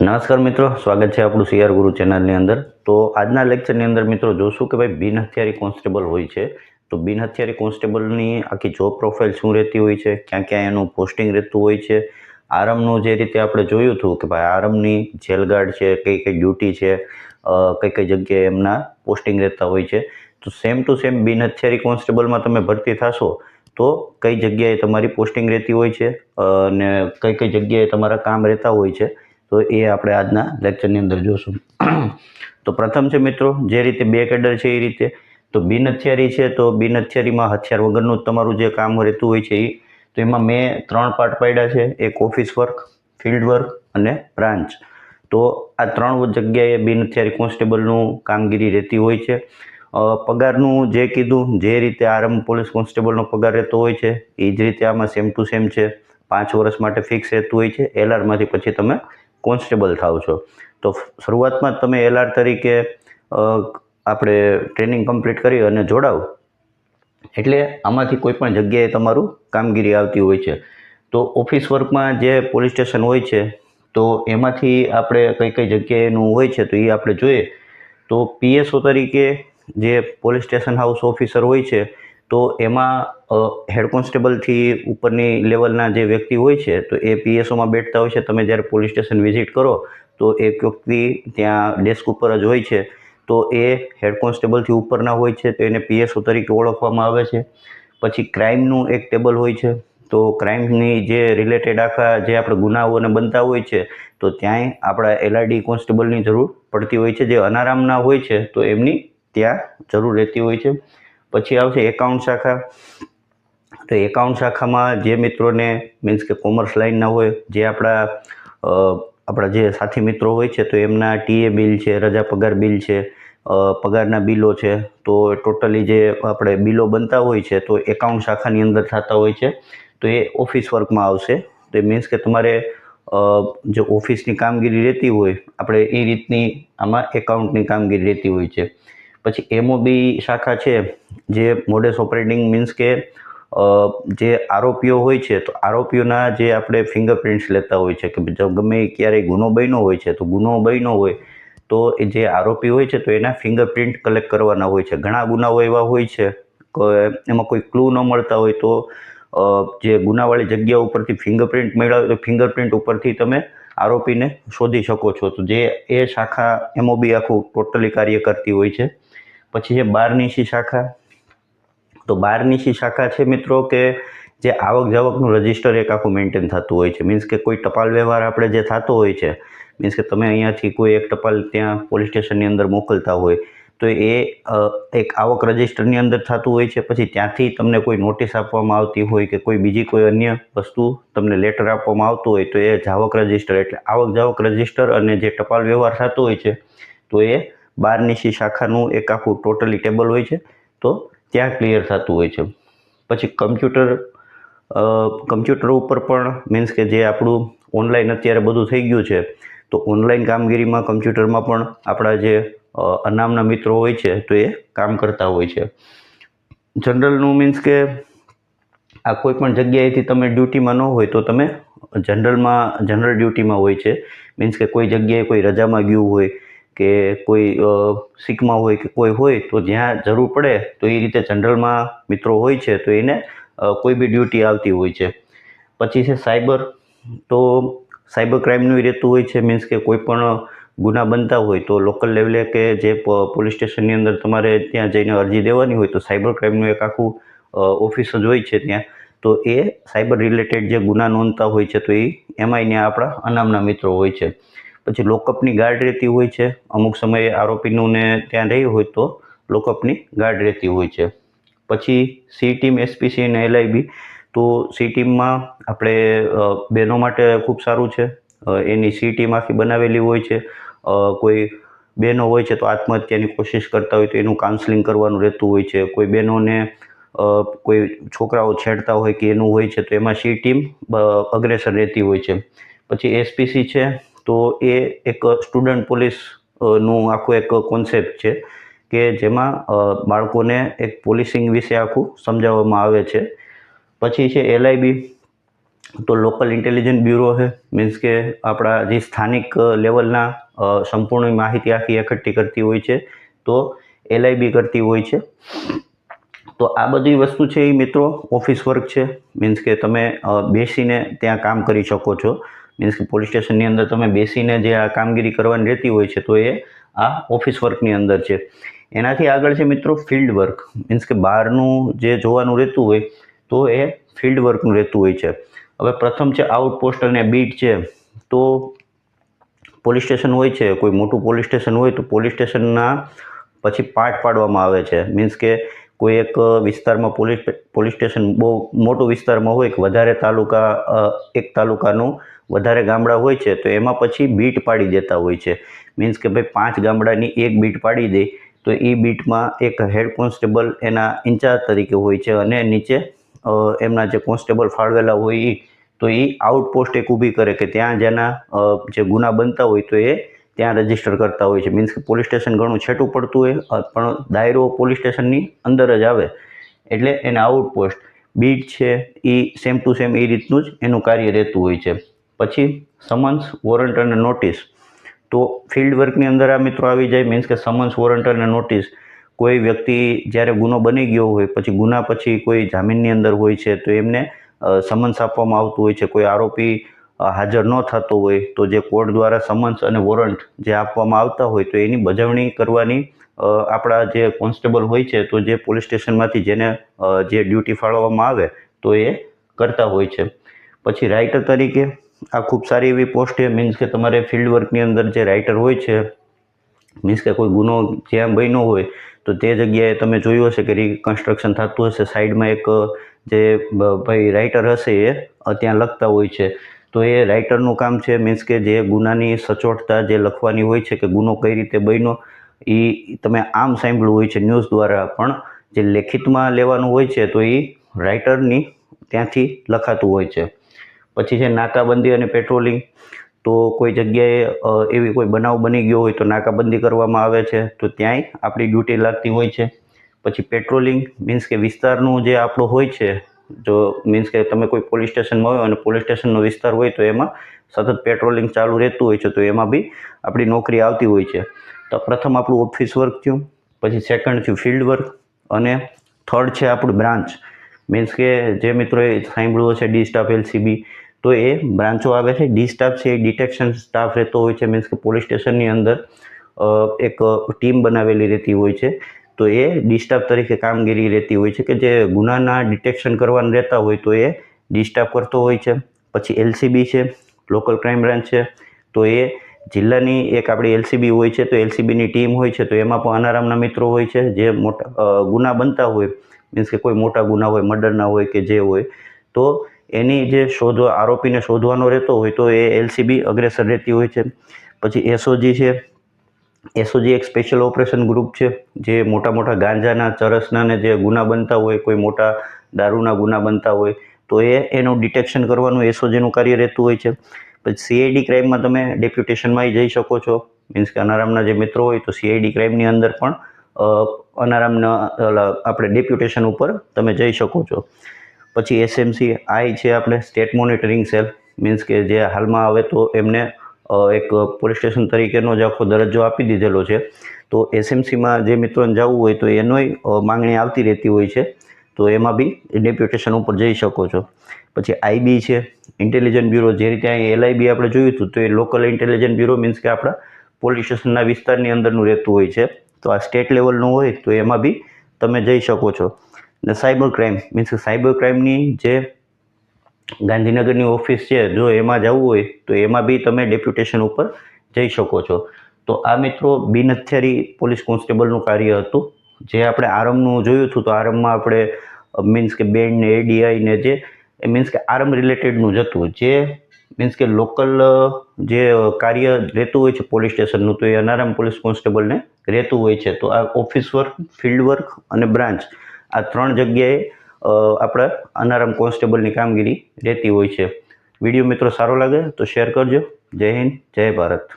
નમસ્કાર મિત્રો, સ્વાગત છે આપણું સીઆર ગુરુ ચેનલની અંદર. તો આજના લેક્ચરની અંદર મિત્રો જોશું કે ભાઈ બિન હથિયારી કોન્સ્ટેબલ હોય છે. તો બિન હથિયારી કોન્સ્ટેબલની આખી જોબ પ્રોફાઇલ શું રહેતી હોય છે, ક્યાં ક્યાં એનું પોસ્ટિંગ રહેતું હોય છે. આરમનું જે રીતે આપણે જોયું હતું કે ભાઈ આરમની જેલગાર્ડ છે, કઈ કઈ ડ્યુટી છે કઈ કઈ જગ્યાએ એમના પોસ્ટિંગ રહેતા હોય છે. તો સેમ ટુ સેમ બિન હથિયારી કોન્સ્ટેબલમાં તમે ભરતી થશો, તો કઈ જગ્યાએ તમારી પોસ્ટિંગ રહેતી હોય છે અને કઈ કઈ જગ્યાએ તમારા કામ રહેતા હોય છે. તો એ આપણે આજના લેક્ચરની અંદર જોશું. તો પ્રથમ છે મિત્રો, જે રીતે બે કેડર છે એ રીતે. તો બિન હથિયારી છે, તો બિન હથિયારીમાં હથિયાર વગરનું તમારું જે કામ રહેતું હોય છે એ. તો એમાં મેં ત્રણ પાર્ટ પાડ્યા છે, એક ઓફિસ વર્ક ફિલ્ડ વર્ક અને બ્રાન્ચ તો આ ત્રણ જગ્યાએ બિન હથિયારી કોન્સ્ટેબલનું કામગીરી રહેતી હોય છે. પગારનું જે કીધું, જે રીતે આરમ પોલીસ કોન્સ્ટેબલનો પગાર રહેતો હોય છે, એ જ રીતે આમાં સેમ ટુ સેમ છે. પાંચ વર્ષ માટે ફિક્સ રહેતું હોય છે એલઆરમાંથી પછી તમે કોન્સ્ટેબલ થાવ છો. તો શરૂઆતમાં તમે એલઆર તરીકે આપણે ટ્રેનિંગ કમ્પ્લીટ કરી અને જોડાવ. એટલે આમાંથી કોઈ પણ જગ્યાએ તમારું કામગીરી આવતી હોય છે. તો ઓફિસ વર્કમાં જે પોલીસ સ્ટેશન હોય છે, તો એમાંથી આપણે કઈ કઈ જગ્યાએનું હોય છે તો એ આપણે જોઈએ. તો પીએસઓ તરીકે જે પોલીસ સ્ટેશન હાઉસ ઓફિસર હોય છે તો એમાં હેડ કોન્સ્ટેબલથી ઉપરની લેવલના જે વ્યક્તિ હોય છે, તો એ પીએસઓમાં બેઠતા હોય છે. તમે જ્યારે પોલીસ સ્ટેશન વિઝિટ કરો, તો એક વ્યક્તિ ત્યાં ડેસ્ક ઉપર જ હોય છે. તો એ હેડ કોન્સ્ટેબલથી ઉપરના હોય છે, તો એને પીએસઓ તરીકે ઓળખવામાં આવે છે. પછી ક્રાઇમનું એક ટેબલ હોય છે. તો ક્રાઇમની જે રિલેટેડ આખા જે આપણે ગુનાઓને બનતા હોય છે, તો ત્યાંય આપણા એલઆરડી કોન્સ્ટેબલની જરૂર પડતી હોય છે. જે અનારામના હોય છે, તો એમની ત્યાં જરૂર રહેતી હોય છે. પછી આવશે એકાઉન્ટ શાખા. તો એકાઉન્ટ શાખામાં જે મિત્રોને મીન્સ કે કોમર્સ લાઇનના હોય, જે આપણા આપણા જે સાથી મિત્રો હોય છે, તો એમના ટીએ બિલ છે, રજા પગાર બિલ છે પગારના બિલો છે, તો ટોટલી જે આપણે બિલો બનતા હોય છે, તો એકાઉન્ટ શાખાની અંદર થતા હોય છે, તો એ ઓફિસ વર્કમાં આવશે. તો એ મીન્સ કે તમારે જે ઓફિસની કામગીરી રહેતી હોય, આપણે એ રીતની આમાં એકાઉન્ટની કામગીરી રહેતી હોય છે. પછી એમઓબી શાખા છે, જે મોડેસ ઓપરેટિંગ મીન્સ કે જે આરોપીઓ હોય છે, તો આરોપીઓના જે આપણે ફિંગરપ્રિન્ટ્સ લેતા હોય છે, કે ગમે ક્યારેય ગુનો બન્યો હોય છે, તો ગુનો બન્યો હોય, તો એ જે આરોપી હોય છે, તો એના ફિંગરપ્રિન્ટ કલેક્ટ કરવાના હોય છે. ઘણા ગુનાઓ એવા હોય છે, કે એમાં કોઈ ક્લુ ન મળતા હોય, તો જે ગુનાવાળી જગ્યા ઉપરથી ફિંગરપ્રિન્ટ મેળવે, તો ફિંગરપ્રિન્ટ ઉપરથી તમે આરોપીને શોધી શકો છો. તો જે એ શાખા એમઓબી આખું ટોટલી કાર્ય કરતી હોય છે. પછી છે બારનીશી શાખા. તો બારનીશી શાખા છે મિત્રો કે જે આવક જાવકનું રજિસ્ટર એક આખું મેન્ટેન થતું હોય છે. મીન્સ કે કોઈ ટપાલ વ્યવહાર આપણે જે થતો હોય છે મીન્સ કે તમે અહીંયાથી કોઈ એક ટપાલ ત્યાં પોલીસ સ્ટેશનની અંદર મોકલતા હોય, તો એ એક આવક રજિસ્ટરની અંદર થતું હોય છે. પછી ત્યાંથી તમને કોઈ નોટિસ આપવામાં આવતી હોય કે કોઈ બીજી કોઈ અન્ય વસ્તુ તમને લેટર આપવામાં આવતું હોય, તો એ જાવક રજિસ્ટર એટલે આવક જાવક રજિસ્ટર અને જે ટપાલ વ્યવહાર થતો હોય છે, તો એ બારનીસી શાખાનું એક આખું ટોટલી ટેબલ હોય છે, તો ત્યાં ક્લિયર થતું હોય છે. પછી કમ્પ્યુટર કમ્પ્યુટર ઉપર પણ મીન્સ કે જે આપણું ઓનલાઈન અત્યારે બધું થઈ ગયું છે, તો ઓનલાઈન કામગીરીમાં કમ્પ્યુટરમાં પણ આપણા જે અનામના મિત્રો હોય છે, તો એ કામ કરતા હોય છે. જનરલનું મીન્સ કે આ કોઈ પણ જગ્યાએથી તમે ડ્યુટીમાં ન હોય તો તમે જનરલમાં, જનરલ ડ્યુટીમાં હોય છે. મીન્સ કે કોઈ જગ્યાએ કોઈ રજામાં ગયું હોય કે કોઈ સિકમાં હોય કે કોઈ હોય તો જ્યાં જરૂર પડે તો એ રીતે જનરલમાં મિત્રો હોય છે તો એને કોઈ બી ડ્યુટી આવતી હોય છે. પછી છે સાયબર. તો સાયબર ક્રાઇમનું રહેતું હોય છે, મીન્સ કે કોઈ પણ ગુના બનતા હોય તો લોકલ લેવલે કે જે પોલીસ સ્ટેશનની અંદર તમારે ત્યાં જઈને અરજી દેવાની હોય તો સાયબર ક્રાઇમનું એક આખું ઓફિસ જ હોય છે ત્યાં. તો એ સાયબર રિલેટેડ જે ગુના નોંધતા હોય છે તો એ એમાંય આપણા અનામના મિત્રો હોય છે. પછી લોકઅપની ગાર્ડ રહેતી હોય છે. અમુક સમયે આરોપીનું ને ત્યાં રહી હોય તો લોકઅપની ગાર્ડ રહેતી હોય છે. પછી સી ટીમ એસપીસી અને એલઆઈબી. તો સી ટીમમાં આપણે બહેનો માટે ખૂબ સારું છે. એની સી ટીમ આખી બનાવેલી હોય છે. કોઈ બહેનો હોય છે તો આત્મહત્યાની કોશિશ કરતા હોય તો એનું કાઉન્સલિંગ કરવાનું રહેતું હોય છે. કોઈ બહેનોને કોઈ છોકરાઓ છેડતા હોય કે એનું હોય છે તો એમાં સી ટીમ અગ્રેસર રહેતી હોય છે. પછી એસપીસી છે. તો એ એક સ્ટુડન્ટ પોલીસનું આખું એક કોન્સેપ્ટ છે કે જેમાં બાળકોને એક પોલીસિંગ વિશે આખું સમજાવવામાં આવે છે. પછી છે એલઆઈબી તો લોકલ ઇન્ટેલિજન્ટ બ્યુરો છે મીન્સ કે આપણા જે સ્થાનિક લેવલના સંપૂર્ણ માહિતી આખી એકઠી કરતી હોય છે, તો એલઆઈબી કરતી હોય છે. તો આ બધી વસ્તુ છે એ મિત્રો ઓફિસ વર્ક છે. મીન્સ કે તમે બેસીને ત્યાં કામ કરી શકો છો. મીન્સ કે પોલીસ સ્ટેશનની અંદર તમે બેસીને જે આ કામગીરી કરવાની રહેતી હોય છે તો એ આ ઓફિસ વર્કની અંદર છે. એનાથી આગળ છે મિત્રો ફિલ્ડ વર્ક. મીન્સ કે બહારનું જે જોવાનું રહેતું હોય તો એ ફિલ્ડ વર્કનું રહેતું હોય છે. હવે પ્રથમ છે આઉટપોસ્ટ અને બીટ છે. તો પોલીસ સ્ટેશન હોય છે, કોઈ મોટું પોલીસ સ્ટેશન હોય તો પોલીસ સ્ટેશનના પછી પાર્ટ પાડવામાં આવે છે. મીન્સ કે કોઈ એક વિસ્તારમાં પોલીસ પોલીસ સ્ટેશન બહુ મોટું વિસ્તારમાં હોય કે વધારે તાલુકા એક તાલુકાનું વધારે ગામડા હોય છે, તો એમાં પછી બીટ પાડી દેતા હોય છે. મીન્સ કે ભાઈ પાંચ ગામડાની એક બીટ પાડી દે, તો એ બીટમાં એક હેડ કોન્સ્ટેબલ એના ઇન્ચાર્જ તરીકે હોય છે અને નીચે એમના જે કોન્સ્ટેબલ ફાળવેલા હોય એ તો એ આઉટપોસ્ટ એક ઊભી કરે કે ત્યાં જેના જે ગુના બનતા હોય તો એ ત્યાં રજિસ્ટર કરતા હોય છે. મીન્સ કે પોલીસ સ્ટેશન ઘણું છેટું પડતું હોય પણ દાયરો પોલીસ સ્ટેશનની અંદર જ આવે. એટલે એને આઉટપોસ્ટ બીટ છે એ સેમ ટુ સેમ એ રીતનું જ એનું કાર્ય રહેતું હોય છે. પછી સમન્સ વોરંટ અને નોટિસ તો ફિલ્ડ વર્કની અંદર આ મિત્રો આવી જાય. મીન્સ કે સમન્સ વોરંટ અને નોટિસ કોઈ વ્યક્તિ જ્યારે ગુનો બની ગયો હોય, પછી ગુના પછી કોઈ જામીનની અંદર હોય છે, તો એમને સમન્સ આપવામાં આવતું હોય છે. કોઈ આરોપી હાજર ન થતો હોય તો જે કોર્ટ દ્વારા સમન્સ અને વોરંટ જે આપવામાં આવતા હોય તો એની બજવણી કરવાની આપણા જે કોન્સ્ટેબલ હોય છે તો જે પોલીસ સ્ટેશનમાંથી જેને જે ડ્યુટી ફાળવવામાં આવે તો એ કરતા હોય છે. પછી રાઇટર તરીકે આ ખૂબ સારી એવી પોસ્ટ છે, મીન્સ કે તમારે ફિલ્ડ વર્કની અંદર જે રાઇટર હોય છે, મીન્સ કે કોઈ ગુનો જ્યાં બન્યો હોય તો તે જગ્યાએ તમે જોયું હશે કે રિકન્સ્ટ્રક્શન થતું હશે. સાઈડમાં એક જે ભાઈ રાઇટર હશે એ ત્યાં લખતા હોય છે. તો એ રાઇટરનું કામ છે મીન્સ કે જે ગુનાની સચોટતા જે લખવાની હોય છે કે ગુનો કઈ રીતે બન્યો એ તમે આમ સાંભળ્યું હોય છે ન્યૂઝ દ્વારા, પણ જે લેખિતમાં લેવાનું હોય છે તો એ રાઇટરની ત્યાંથી લખાતું હોય છે. પછી છે નાકાબંધી અને પેટ્રોલિંગ તો કોઈ જગ્યાએ એવી કોઈ બનાવ બની ગયો હોય તો નાકાબંધી કરવામાં આવે છે, તો ત્યાંય આપણી ડ્યુટી લાગતી હોય છે. પછી પેટ્રોલિંગ મીન્સ કે વિસ્તારનું જે આપણું હોય છે જો મીન્સ કે તમે કોઈ પોલીસ સ્ટેશનમાં હોય અને પોલીસ સ્ટેશનનો વિસ્તાર હોય તો એમાં સતત પેટ્રોલિંગ ચાલુ રહેતું હોય છે, તો એમાં બી આપણી નોકરી આવતી હોય છે. તો પ્રથમ આપણું ઓફિસ વર્ક થયું, પછી સેકન્ડ થયું ફિલ્ડ વર્ક અને થર્ડ છે આપણું બ્રાન્ચ મીન્સ કે જે મિત્રોએ સાંભળ્યું છે ડી સ્ટાફ એલસીબી તો એ બ્રાન્ચો આવે છે. ડી સ્ટાફ છે એ ડિટેક્શન સ્ટાફ રહેતો હોય છે. મીન્સ કે પોલીસ સ્ટેશનની અંદર એક ટીમ બનાવેલી રહેતી હોય છે. તો એ ડિસ્ટર્બ તરીકે કામગીરી રહેતી હોય છે કે જે ગુનાના ડિટેક્શન કરવાના રહેતા હોય તો એ ડિસ્ટર્બ કરતો હોય છે. પછી એલસીબી છે, લોકલ ક્રાઇમ બ્રાન્ચ છે, તો એ જિલ્લાની એક આપણી એલસીબી હોય છે, તો એલસીબીની ટીમ હોય છે, તો એમાં પણ અનારામના મિત્રો હોય છે, જે મોટા ગુના બનતા હોય, મીન્સ કે કોઈ મોટા ગુના હોય, મર્ડરના હોય કે જે હોય, તો એની જે શોધવા, આરોપીને શોધવાનો રહેતો હોય તો એ એલસીબી અગ્રેસર રહેતી હોય છે. પછી એસઓજી છે એસઓજી એક સ્પેશિયલ ઓપરેશન ગ્રુપ છે, જે મોટા મોટા ગાંજાના, ચરસના ને જે ગુના બનતા હોય, કોઈ મોટા દારૂના ગુના બનતા હોય, તો એ એનું ડિટેક્શન કરવાનું એસઓજીનું કાર્ય રહેતું હોય છે. પછી સીઆઈડી ક્રાઇમમાં તમે ડેપ્યુટેશનમાં જઈ શકો છો. મીન્સ કે અનારામના જે મિત્રો હોય, તો સીઆઈડી ક્રાઇમની અંદર પણ અનારામના આપણે ડેપ્યુટેશન ઉપર તમે જઈ શકો છો. પછી એસએમસી આઈ છે આપણે સ્ટેટ મોનિટરિંગ સેલ મીન્સ કે જે હાલમાં હવે તો એમને એક પોલીસ સ્ટેશન તરીકેનો જ આખો દરજ્જો આપી દીધેલો છે. તો એસએમસીમાં જે મિત્રોને જવું હોય તો એનોય માંગણી આવતી રહેતી હોય છે. તો એમાં બી ડેપ્યુટેશન ઉપર જઈ શકો છો. પછી આઈબી છે, ઇન્ટેલિજન્ટ બ્યુરો, જે રીતે અહીં એલઆઈબી આપણે જોયું હતું, તો એ લોકલ ઇન્ટેલિજન્ટ બ્યુરો મીન્સ કે આપણા પોલીસ સ્ટેશનના વિસ્તારની અંદરનું રહેતું હોય છે. તો આ સ્ટેટ લેવલનું હોય તો એમાં બી તમે જઈ શકો છો. ને સાયબર ક્રાઇમ, મીન્સ કે સાયબર ક્રાઇમની જે ગાંધીનગરની ઓફિસ છે, જો એમાં જવું હોય, તો એમાં બી તમે ડેપ્યુટેશન ઉપર જઈ શકો છો. તો આ મિત્રો બિન હથિયારી પોલીસ કોન્સ્ટેબલનું કાર્ય હતું. જે આપણે આરમનું જોયું હતું, તો આરમમાં આપણે મીન્સ કે બેન્ડ ને એડીઆઈ ને જે મીન્સ કે આરમ રિલેટેડનું જ હતું. જે મીન્સ કે લોકલ જે કાર્ય રહેતું હોય છે પોલીસ સ્ટેશનનું, તો એ અનારામ પોલીસ કોન્સ્ટેબલને રહેતું હોય છે. તો આ ઓફિસ વર્ક, ફિલ્ડ વર્ક અને બ્રાન્ચ આ ત્રણ જગ્યાએ આપણા અનારામ કોન્સ્ટેબલની કામગીરી રહેતી હોય છે. વીડિયો મિત્રો સારો લાગે તો શેર કરજો. જય હિન્દ, જય ભારત.